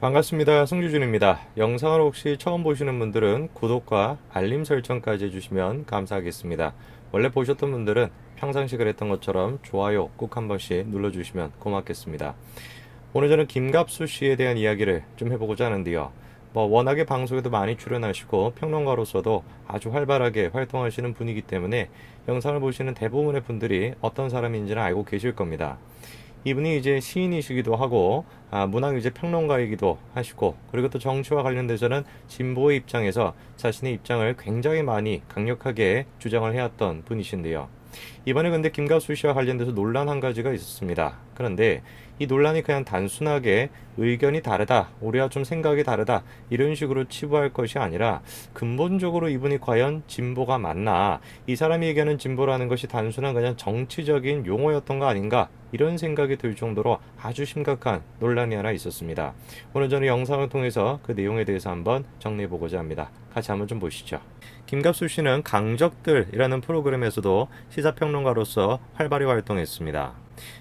반갑습니다. 승주준입니다. 영상을 혹시 처음 보시는 분들은 구독과 알림 설정까지 해주시면 감사하겠습니다. 원래 보셨던 분들은 평상시 그랬던 것처럼 좋아요 꼭 한 번씩 눌러주시면 고맙겠습니다. 오늘 저는 김갑수 씨에 대한 이야기를 좀 해보고자 하는데요. 뭐 워낙에 방송에도 많이 출연하시고 평론가로서도 아주 활발하게 활동하시는 분이기 때문에 영상을 보시는 대부분의 분들이 어떤 사람인지는 알고 계실 겁니다. 이분이 이제 시인이시기도 하고 아, 문학 이제 평론가이기도 하시고 그리고 또 정치와 관련돼서는 진보의 입장에서 자신의 입장을 굉장히 많이 강력하게 주장을 해왔던 분이신데요. 이번에 근데 김갑수 씨와 관련돼서 논란 한 가지가 있었습니다. 그런데 이 논란이 그냥 단순하게 의견이 다르다, 우리와 좀 생각이 다르다, 이런 식으로 치부할 것이 아니라 근본적으로 이분이 과연 진보가 맞나, 이 사람이 얘기하는 진보라는 것이 단순한 그냥 정치적인 용어였던 거 아닌가, 이런 생각이 들 정도로 아주 심각한 논란이 하나 있었습니다. 오늘 저는 영상을 통해서 그 내용에 대해서 한번 정리해 보고자 합니다. 같이 한번 좀 보시죠. 김갑수 씨는 강적들이라는 프로그램에서도 시사평론가로서 활발히 활동했습니다.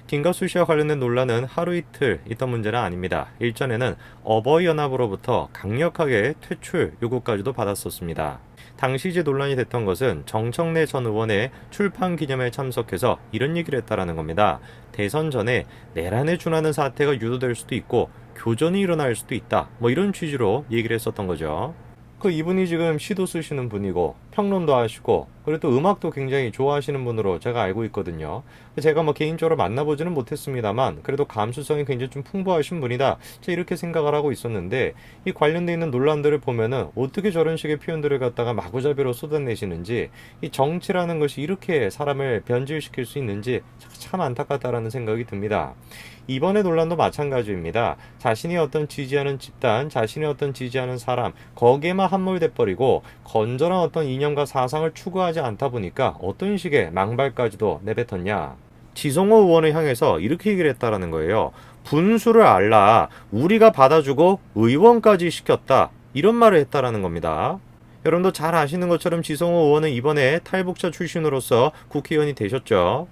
김갑수 씨와 관련된 논란은 하루 이틀 있던 문제는 아닙니다. 일전에는 어버이연합으로부터 강력하게 퇴출 요구까지도 받았었습니다. 당시 이제 논란이 됐던 것은 정청래 전 의원의 출판 기념회에 참석해서 이런 얘기를 했다라는 겁니다. 대선 전에 내란에 준하는 사태가 유도될 수도 있고 교전이 일어날 수도 있다. 뭐 이런 취지로 얘기를 했었던 거죠. 그 이분이 지금 시도 쓰시는 분이고 평론도 하시고 그리고 또 음악도 굉장히 좋아하시는 분으로 제가 알고 있거든요. 제가 뭐 개인적으로 만나보지는 못했습니다만 그래도 감수성이 굉장히 좀 풍부하신 분이다. 제가 이렇게 생각을 하고 있었는데 이 관련돼 있는 논란들을 보면은 어떻게 저런 식의 표현들을 갖다가 마구잡이로 쏟아내시는지 이 정치라는 것이 이렇게 사람을 변질시킬 수 있는지 참 안타깝다라는 생각이 듭니다. 이번의 논란도 마찬가지입니다. 자신이 어떤 지지하는 집단, 자신이 어떤 지지하는 사람, 거기에만 함몰돼 버리고 건전한 어떤 이념과 사상을 추구하지 않다 보니까 어떤 식의 망발까지도 내뱉었냐. 지성호 의원을 향해서 이렇게 얘기를 했다라는 거예요. 분수를 알라. 우리가 받아주고 의원까지 시켰다. 이런 말을 했다라는 겁니다. 여러분도 잘 아시는 것처럼 지성호 의원은 이번에 탈북자 출신으로서 국회의원이 되셨죠.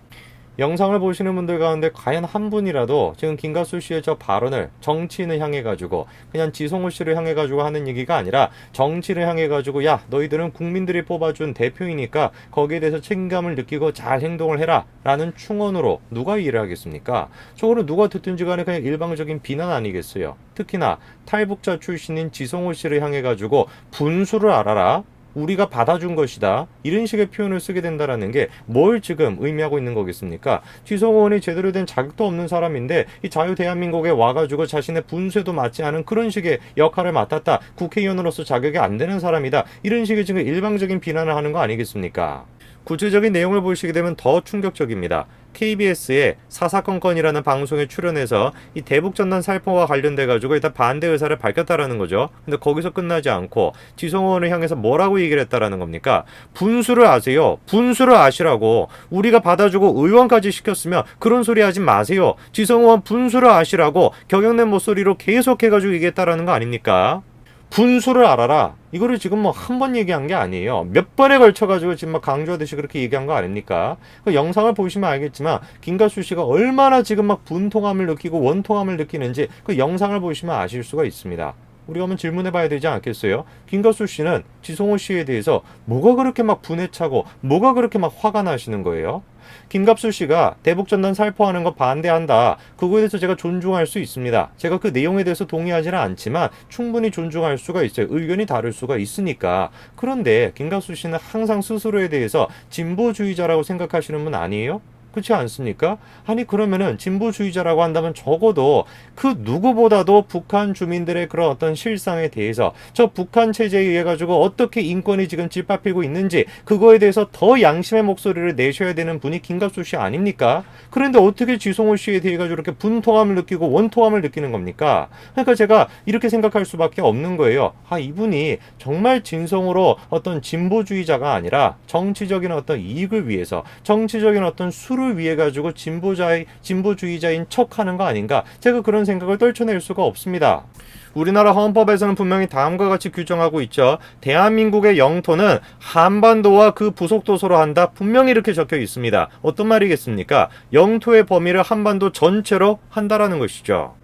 영상을 보시는 분들 가운데 과연 한 분이라도 지금 김가수 씨의 저 발언을 정치인을 향해 가지고 그냥 지성호 씨를 향해 가지고 하는 얘기가 아니라 정치를 향해 가지고 야 너희들은 국민들이 뽑아준 대표이니까 거기에 대해서 책임감을 느끼고 잘 행동을 해라라는 충언으로 누가 이해를 하겠습니까? 저거는 누가 듣든지 간에 그냥 일방적인 비난 아니겠어요. 특히나 탈북자 출신인 지성호 씨를 향해 가지고 분수를 알아라. 우리가 받아준 것이다. 이런 식의 표현을 쓰게 된다라는 게 뭘 지금 의미하고 있는 거겠습니까? 지성원이 제대로 된 자격도 없는 사람인데 이 자유 대한민국에 와가지고 자신의 분수에도 맞지 않은 그런 식의 역할을 맡았다. 국회의원으로서 자격이 안 되는 사람이다. 이런 식의 지금 일방적인 비난을 하는 거 아니겠습니까? 구체적인 내용을 보시게 되면 더 충격적입니다. KBS의 사사건건이라는 방송에 출연해서 이 대북 전단 살포와 관련돼 가지고 일단 반대 의사를 밝혔다라는 거죠. 근데 거기서 끝나지 않고 지성원을 향해서 뭐라고 얘기를 했다라는 겁니까? 분수를 아세요. 분수를 아시라고 우리가 받아주고 의원까지 시켰으면 그런 소리 하지 마세요. 지성원 분수를 아시라고 경영낸 목소리로 계속해 가지고 얘기했다라는 거 아닙니까? 분수를 알아라. 이거를 지금 뭐 한 번 얘기한 게 아니에요. 몇 번에 걸쳐가지고 지금 막 강조하듯이 그렇게 얘기한 거 아닙니까? 그 영상을 보시면 알겠지만 김가수 씨가 얼마나 지금 막 분통함을 느끼고 원통함을 느끼는지 그 영상을 보시면 아실 수가 있습니다. 우리가 한번 질문해 봐야 되지 않겠어요? 김가수 씨는 지성호 씨에 대해서 뭐가 그렇게 막 분에 차고 뭐가 그렇게 막 화가 나시는 거예요? 김갑수 씨가 대북 전단 살포하는 거 반대한다. 그거에 대해서 제가 존중할 수 있습니다. 제가 그 내용에 대해서 동의하지는 않지만 충분히 존중할 수가 있어요. 의견이 다를 수가 있으니까. 그런데 김갑수 씨는 항상 스스로에 대해서 진보주의자라고 생각하시는 분 아니에요? 그렇지 않습니까? 아니 그러면은 진보주의자라고 한다면 적어도 그 누구보다도 북한 주민들의 그런 어떤 실상에 대해서 저 북한 체제에 의해 가지고 어떻게 인권이 지금 짓밟히고 있는지 그거에 대해서 더 양심의 목소리를 내셔야 되는 분이 김갑수 씨 아닙니까? 그런데 어떻게 지성호 씨에 대해 가지고 이렇게 분통함을 느끼고 원통함을 느끼는 겁니까? 그러니까 제가 이렇게 생각할 수밖에 없는 거예요. 아 이분이 정말 진성으로 어떤 진보주의자가 아니라 정치적인 어떤 이익을 위해서 정치적인 어떤 수를 위해 가지고 진보자의 진보주의자인 척하는 거 아닌가? 제가 그런 생각을 떨쳐낼 수가 없습니다. 우리나라 헌법에서는 분명히 다음과 같이 규정하고 있죠. 대한민국의 영토는 한반도와 그 부속 도서로 한다. 분명히 이렇게 적혀 있습니다. 어떤 말이겠습니까? 영토의 범위를 한반도 전체로 한다라는 것이죠.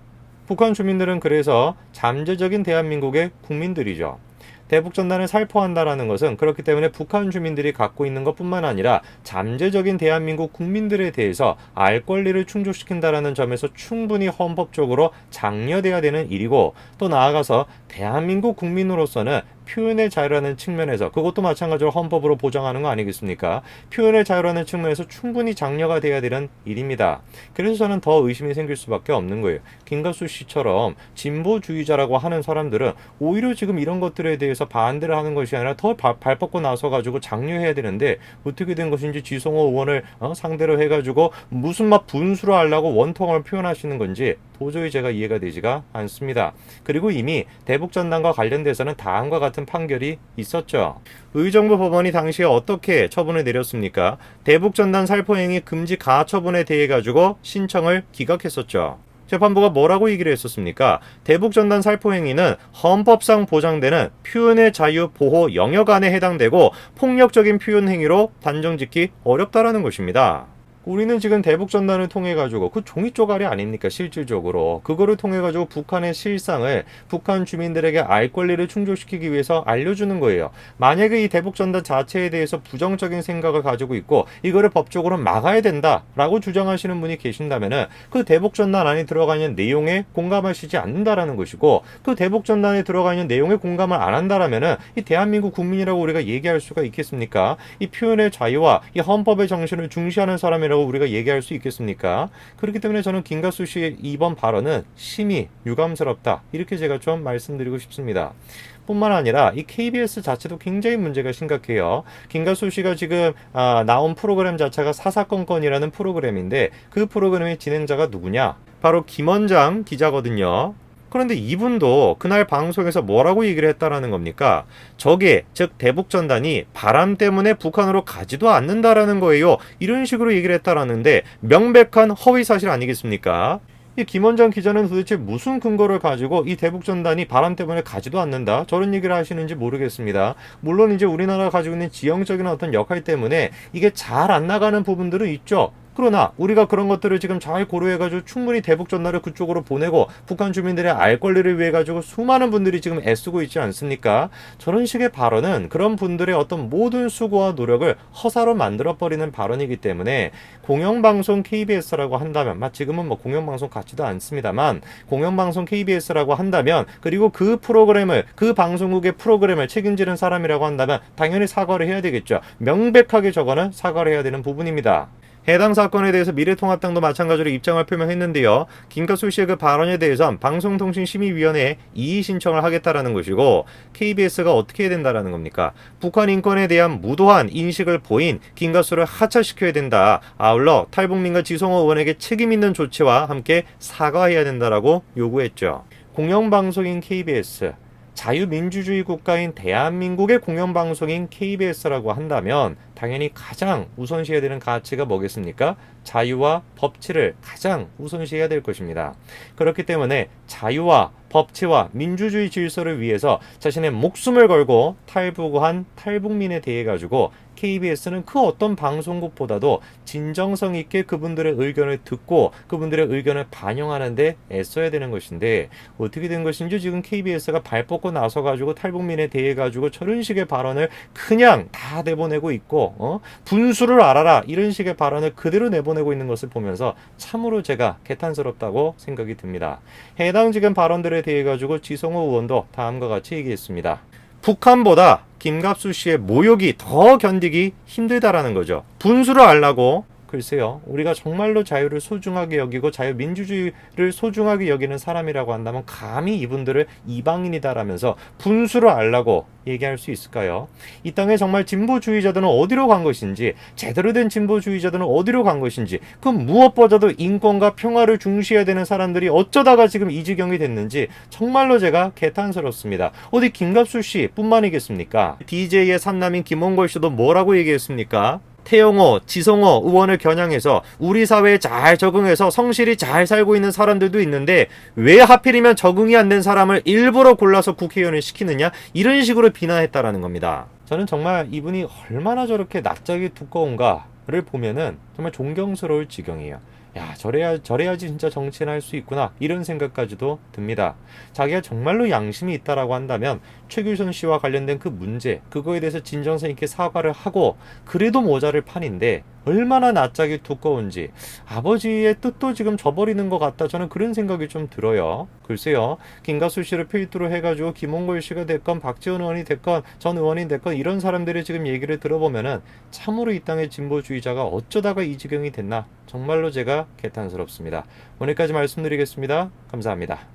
북한 주민들은 그래서 잠재적인 대한민국의 국민들이죠. 대북 전단을 살포한다라는 것은 그렇기 때문에 북한 주민들이 갖고 있는 것뿐만 아니라 잠재적인 대한민국 국민들에 대해서 알 권리를 충족시킨다라는 점에서 충분히 헌법적으로 장려돼야 되는 일이고 또 나아가서 대한민국 국민으로서는 표현의 자유라는 측면에서 그것도 마찬가지로 헌법으로 보장하는 거 아니겠습니까? 표현의 자유라는 측면에서 충분히 장려가 돼야 되는 일입니다. 그래서 저는 더 의심이 생길 수밖에 없는 거예요. 김가수 씨처럼 진보주의자라고 하는 사람들은 오히려 지금 이런 것들에 대해서 반대를 하는 것이 아니라 더 발, 발 뻗고 나서 가지고 장려해야 되는데 어떻게 된 것인지 지성호 의원을 어, 상대로 해가지고 무슨 막 분수를 하려고 원통을 표현하시는 건지 도저히 제가 이해가 되지가 않습니다. 그리고 이미 대북전단과 관련돼서는 다음과 같은 판결이 있었죠. 의정부 법원이 당시에 어떻게 처분을 내렸습니까? 대북 전단 살포행위 금지 가처분에 대해 가지고 신청을 기각했었죠. 재판부가 뭐라고 얘기를 했었습니까? 대북 전단 살포 행위는 헌법상 보장되는 표현의 자유 보호 영역 안에 해당되고 폭력적인 표현 행위로 단정짓기 어렵다라는 것입니다. 우리는 지금 대북 전단을 통해 가지고 그 종이 쪼가리 아닙니까 실질적으로 그거를 통해 가지고 북한의 실상을 북한 주민들에게 알 권리를 충족시키기 위해서 알려주는 거예요. 만약에 이 대북 전단 자체에 대해서 부정적인 생각을 가지고 있고 이거를 법적으로 막아야 된다라고 주장하시는 분이 계신다면은 그 대북 전단 안에 들어가 있는 내용에 공감하시지 않는다라는 것이고 그 대북 전단에 들어가 있는 내용에 공감을 안 한다라면은 이 대한민국 국민이라고 우리가 얘기할 수가 있겠습니까? 이 표현의 자유와 이 헌법의 정신을 중시하는 사람이라 고 이라고 우리가 얘기할 수 있겠습니까? 그렇기 때문에 저는 김가수 씨의 이번 발언은 심히 유감스럽다. 이렇게 제가 좀 말씀드리고 싶습니다. 뿐만 아니라 이 KBS 자체도 굉장히 문제가 심각해요. 김가수 씨가 지금 아, 나온 프로그램 자체가 사사건건이라는 프로그램인데 그 프로그램의 진행자가 누구냐? 바로 김원장 기자거든요. 그런데 이분도 그날 방송에서 뭐라고 얘기를 했다라는 겁니까? 저게 즉 대북 전단이 바람 때문에 북한으로 가지도 않는다라는 거예요. 이런 식으로 얘기를 했다라는데 명백한 허위 사실 아니겠습니까? 이 김원장 기자는 도대체 무슨 근거를 가지고 이 대북 전단이 바람 때문에 가지도 않는다 저런 얘기를 하시는지 모르겠습니다. 물론 이제 우리나라가 가지고 있는 지형적인 어떤 역할 때문에 이게 잘 안 나가는 부분들은 있죠. 그러나 우리가 그런 것들을 지금 잘 고려해가지고 충분히 대북 전달을 그쪽으로 보내고 북한 주민들의 알 권리를 위해 가지고 수많은 분들이 지금 애쓰고 있지 않습니까? 저런 식의 발언은 그런 분들의 어떤 모든 수고와 노력을 허사로 만들어 버리는 발언이기 때문에 공영방송 KBS라고 한다면, 막 지금은 뭐 공영방송 같지도 않습니다만 공영방송 KBS라고 한다면 그리고 그 프로그램을 그 방송국의 프로그램을 책임지는 사람이라고 한다면 당연히 사과를 해야 되겠죠. 명백하게 저거는 사과를 해야 되는 부분입니다. 해당 사건에 대해서 미래통합당도 마찬가지로 입장을 표명했는데요. 김가수 씨의 그 발언에 대해선 방송통신심의위원회에 이의 신청을 하겠다라는 것이고 KBS가 어떻게 해야 된다라는 겁니까? 북한 인권에 대한 무도한 인식을 보인 김가수를 하차시켜야 된다. 아울러 탈북민과 지성호 의원에게 책임 있는 조치와 함께 사과해야 된다라고 요구했죠. 공영방송인 KBS 자유민주주의 국가인 대한민국의 공영방송인 KBS라고 한다면 당연히 가장 우선시해야 되는 가치가 뭐겠습니까? 자유와 법치를 가장 우선시해야 될 것입니다. 그렇기 때문에 자유와 법치와 민주주의 질서를 위해서 자신의 목숨을 걸고 탈북한 탈북민에 대해 가지고 KBS는 그 어떤 방송국보다도 진정성 있게 그분들의 의견을 듣고 그분들의 의견을 반영하는데 애써야 되는 것인데 어떻게 된 것인지 지금 KBS가 발 뻗고 나서 가지고 탈북민에 대해 가지고 저런 식의 발언을 그냥 다 내보내고 있고 어? 분수를 알아라 이런 식의 발언을 그대로 내보내고 있는 것을 보면서 참으로 제가 개탄스럽다고 생각이 듭니다. 해당 지금 발언들에 대해 가지고 지성호 의원도 다음과 같이 얘기했습니다. 북한보다 김갑수 씨의 모욕이 더 견디기 힘들다라는 거죠. 분수를 알라고 글쎄요, 우리가 정말로 자유를 소중하게 여기고 자유민주주의를 소중하게 여기는 사람이라고 한다면 감히 이분들을 이방인이다라면서 분수를 알라고 얘기할 수 있을까요? 이 땅에 정말 진보주의자들은 어디로 간 것인지, 제대로 된 진보주의자들은 어디로 간 것인지, 그 무엇보다도 인권과 평화를 중시해야 되는 사람들이 어쩌다가 지금 이 지경이 됐는지 정말로 제가 개탄스럽습니다. 어디 김갑수 씨 뿐만이겠습니까? DJ의 삼남인 김원걸 씨도 뭐라고 얘기했습니까? 태영호, 지성호 의원을 겨냥해서 우리 사회에 잘 적응해서 성실히 잘 살고 있는 사람들도 있는데 왜 하필이면 적응이 안 된 사람을 일부러 골라서 국회의원을 시키느냐 이런 식으로 비난했다라는 겁니다. 저는 정말 이분이 얼마나 저렇게 낯짝이 두꺼운가를 보면은 정말 존경스러울 지경이에요. 야, 저래야, 저래야지 진짜 정치는 할수 있구나. 이런 생각까지도 듭니다. 자기가 정말로 양심이 있다라고 한다면 최규선 씨와 관련된 그 문제, 그거에 대해서 진정성 있게 사과를 하고 그래도 모자를 판인데 얼마나 낯짝이 두꺼운지 아버지의 뜻도 지금 저버리는 것 같다. 저는 그런 생각이 좀 들어요. 글쎄요. 김가수 씨를 필두로 해가지고 김홍걸 씨가 됐건 박지원 의원이 됐건 전 의원이 됐건 이런 사람들이 지금 얘기를 들어보면은 참으로 이 땅의 진보주의자가 어쩌다가 이 지경이 됐나 정말로 제가 개탄스럽습니다. 오늘까지 말씀드리겠습니다. 감사합니다.